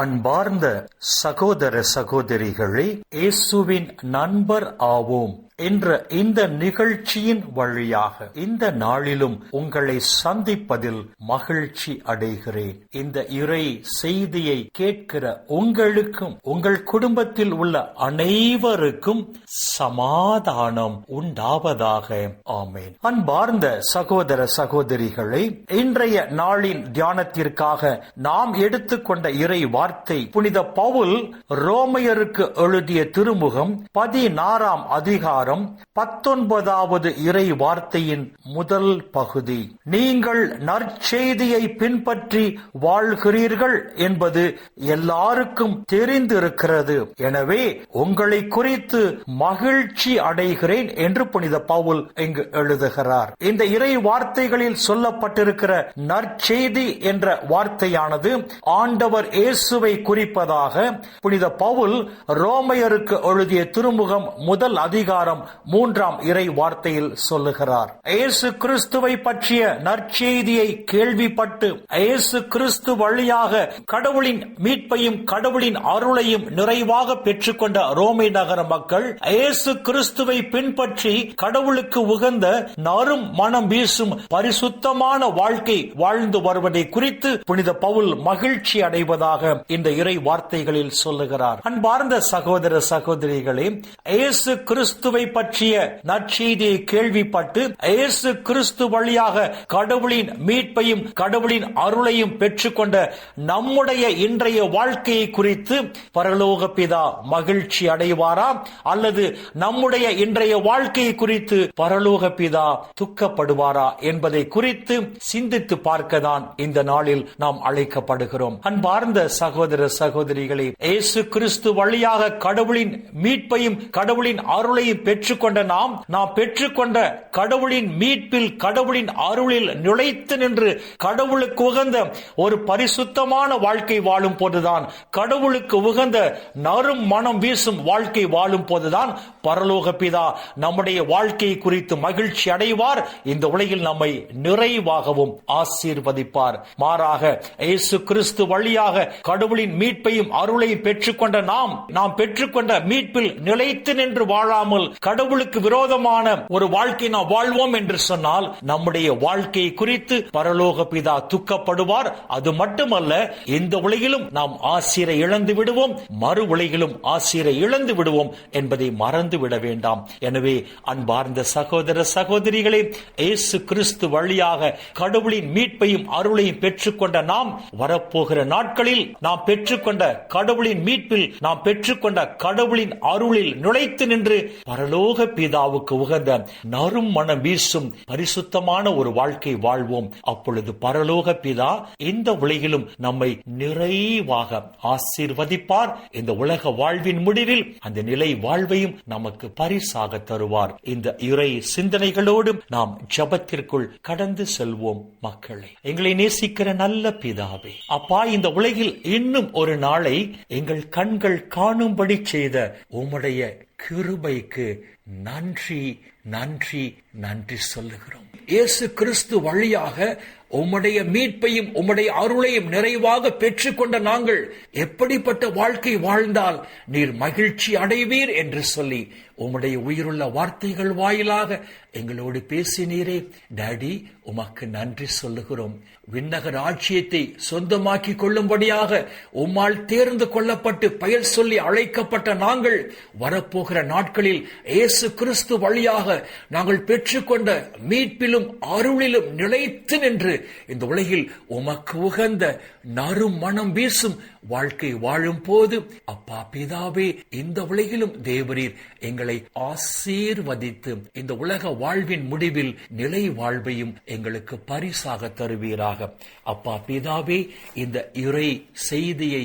அன்பார்ந்த சகோதர சகோதரிகளே இயேசுவின் நண்பர் ஆவோம். என்ற இந்த நிகழ்ச்சியின் வழியாக இந்த நாளிலும் உங்களை சந்திப்பதில் மகிழ்ச்சி அடைகிறேன். இந்த இறை செய்தியை கேட்கிற உங்களுக்கும் உங்கள் குடும்பத்தில் உள்ள அனைவருக்கும் சமாதானம் உண்டாவதாக. ஆமேன். அன்பார்ந்த சகோதர சகோதரிகளை இன்றைய நாளின் தியானத்திற்காக நாம் எடுத்துக்கொண்ட இறை வார்த்தை புனித பவுல் ரோமையருக்கு எழுதிய திருமுகம் பதினாறாம் அதிகாரம் அதிகாரம் பத்தொன்பதாவது இறை வார்த்தையின் முதல் பகுதி. நீங்கள் நற்செய்தியை பின்பற்றி வாழ்கிறீர்கள் என்பது எல்லாருக்கும் தெரிந்திருக்கிறது. எனவே உங்களை குறித்து மகிழ்ச்சி அடைகிறேன் என்று புனித பவுல் இங்கு எழுதுகிறார். இந்த இறை வார்த்தைகளில் சொல்லப்பட்டிருக்கிற நற்செய்தி என்ற வார்த்தையானது ஆண்டவர் இயேசுவை குறிப்பதாக புனித பவுல் ரோமையருக்கு எழுதிய திருமுகம் முதல் அதிகாரம் மூன்றாம் இறை வார்த்தையில் சொல்லுகிறார். இயேசு கிறிஸ்துவை பற்றிய நற்செய்தியை கேள்விப்பட்டு இயேசு கிறிஸ்து வழியாக கடவுளின் மீட்பையும் கடவுளின் அருளையும் நிறைவாக பெற்றுக்கொண்ட ரோமை நகர மக்கள் இயேசு கிறிஸ்துவை பின்பற்றி கடவுளுக்கு உகந்த நறும் மனம் வீசும் பரிசுத்தமான வாழ்க்கை வாழ்ந்து வருவதை குறித்து புனித பவுல் மகிழ்ச்சி அடைவதாக இந்த இறை வார்த்தைகளில் சொல்லுகிறார். அன்பார்ந்த சகோதர சகோதரிகளே இயேசு கிறிஸ்துவை பற்றிய நற்செய்தியை கேள்விப்பட்டு இயேசு கிறிஸ்து வழியாக கடவுளின் மீட்பையும் கடவுளின் அருளையும் பெற்றுக்கொண்ட நம்முடைய இன்றைய வாழ்க்கையை குறித்து பரலோக பிதா மகிழ்ச்சி அடைவாரா? அல்லது நம்முடைய இன்றைய வாழ்க்கையை குறித்து பரலோக பிதா துக்கப்படுவாரா என்பதை குறித்து சிந்தித்து பார்க்கதான் இந்த நாளில் நாம் அழைக்கப்படுகிறோம். அன்பார்ந்த சகோதர சகோதரிகளே இயேசு கிறிஸ்து வழியாக கடவுளின் மீட்பையும் கடவுளின் அருளையும் பெற்றுக்கொண்ட நாம் நாம் பெற்றுக்கொண்ட கடவுளின் மீட்பில் கடவுளின் அருளில் நுழைத்து நின்று கடவுளுக்கு உகந்த ஒரு பரிசுத்தமான வாழ்க்கை வாழும் போதுதான். கடவுளுக்கு உகந்த நறும் மனம் வீசும் வாழ்க்கை வாழும் போதுதான். பரலோக பிதா நம்முடைய வாழ்க்கையை குறித்து மகிழ்ச்சி அடைவார். இந்த உலகில் நம்மை நிறைவாகவும் ஆசீர்வதிப்பார். மாறாக இயேசு கிறிஸ்து வழியாக கடவுளின் மீட்பையும் அருளையும் பெற்றுக்கொண்ட நாம் நாம் பெற்றுக்கொண்ட மீட்பில் நிலைத்து நின்று வாழாமல் கடவுளுக்கு விரோதமான ஒரு வாழ்க்கை நாம் வாழ்வோம் என்று சொன்னால் நம்முடைய வாழ்க்கையை குறித்து பரலோக பிதா துக்கப்படுவார். அது மட்டுமல்ல இந்த உலகிலும் நாம் ஆசிரை இழந்து விடுவோம் மறு உலகிலும் ஆசிரை இழந்து விடுவோம் என்பதை மறந்து விட வேண்டாம். எனவே அன்பார்ந்த சகோதர சகோதரிகளே இயேசு கிறிஸ்து வழியாக கடவுளின் மீட்பையும் அருளையும் பெற்றுக்கொண்ட நாம் வரப்போகிற நாட்களில் நாம் பெற்றுக்கொண்ட கடவுளின் மீட்பில் நாம் பெற்றுக்கொண்ட கடவுளின் அருளில் நுழைத்து நின்று பரலோக பிதாவுக்கு உகந்த நறும் மனம் வீசும் பரிசுத்தமான ஒரு வாழ்க்கை வாழ்வோம். அப்பொழுது பரலோக பிதா இந்த உலகிலும் நம்மை நிறைவாக ஆசீர்வதிப்பார். இந்த உலக வாழ்வின் முடிவில் அந்த நிலை வாழ்வையும் நமக்கு பரிசாக தருவார். இந்த இறை சிந்தனைகளோடு நாம் ஜபத்திற்குள் கடந்து செல்வோம் மக்களை. எங்களை நேசிக்கிற நல்ல பிதாவே அப்பா இந்த உலகில் இன்னும் ஒரு நாளை எங்கள் கண்கள் காணும்படி செய்த உம்முடைய கிருபைக்கு நன்றி நன்றி நன்றி சொல்லுகிறோம். இயேசு கிறிஸ்து வழியாக உம்முடைய மீட்பையும் உம்முடைய அருளையும் நிறைவாக பெற்றுக்கொண்ட நாங்கள் எப்படிப்பட்ட வாழ்க்கை வாழ்ந்தால் நீர் மகிழ்ச்சி அடைவீர் என்று சொல்லி உம்முடைய உயிருள்ள வார்த்தைகள் வாயிலாக எங்களோடு பேசினீரே. டாடி உமக்கு நன்றி சொல்லுகிறோம். விண்ணக ராஜ்யத்தை சொந்தமாக்கி கொள்ளும்படியாக உம்மால் தேர்ந்து கொள்ளப்பட்டு பெயர் சொல்லி அழைக்கப்பட்ட நாங்கள் வரப்போகிற நாட்களில் இயேசு இயேசு கிறிஸ்து வழியாக நாங்கள் பெற்றுக்கொண்ட மீட்பிலும் அருளிலும் நிலைத்து நின்று இந்த உலகில் உமக்கு உகந்த நறும் மனம் வீசும் வாழ்க்கை வாழும் போது அப்பா பிதாவே இந்த உலகிலும் தேவரீர் எங்களை ஆசீர்வதித்து இந்த உலக வாழ்வின் முடிவில் நிலை வாழ்வையும் எங்களுக்கு பரிசாக தருவீராக. அப்பா பிதாவே இந்த இறை செய்தியை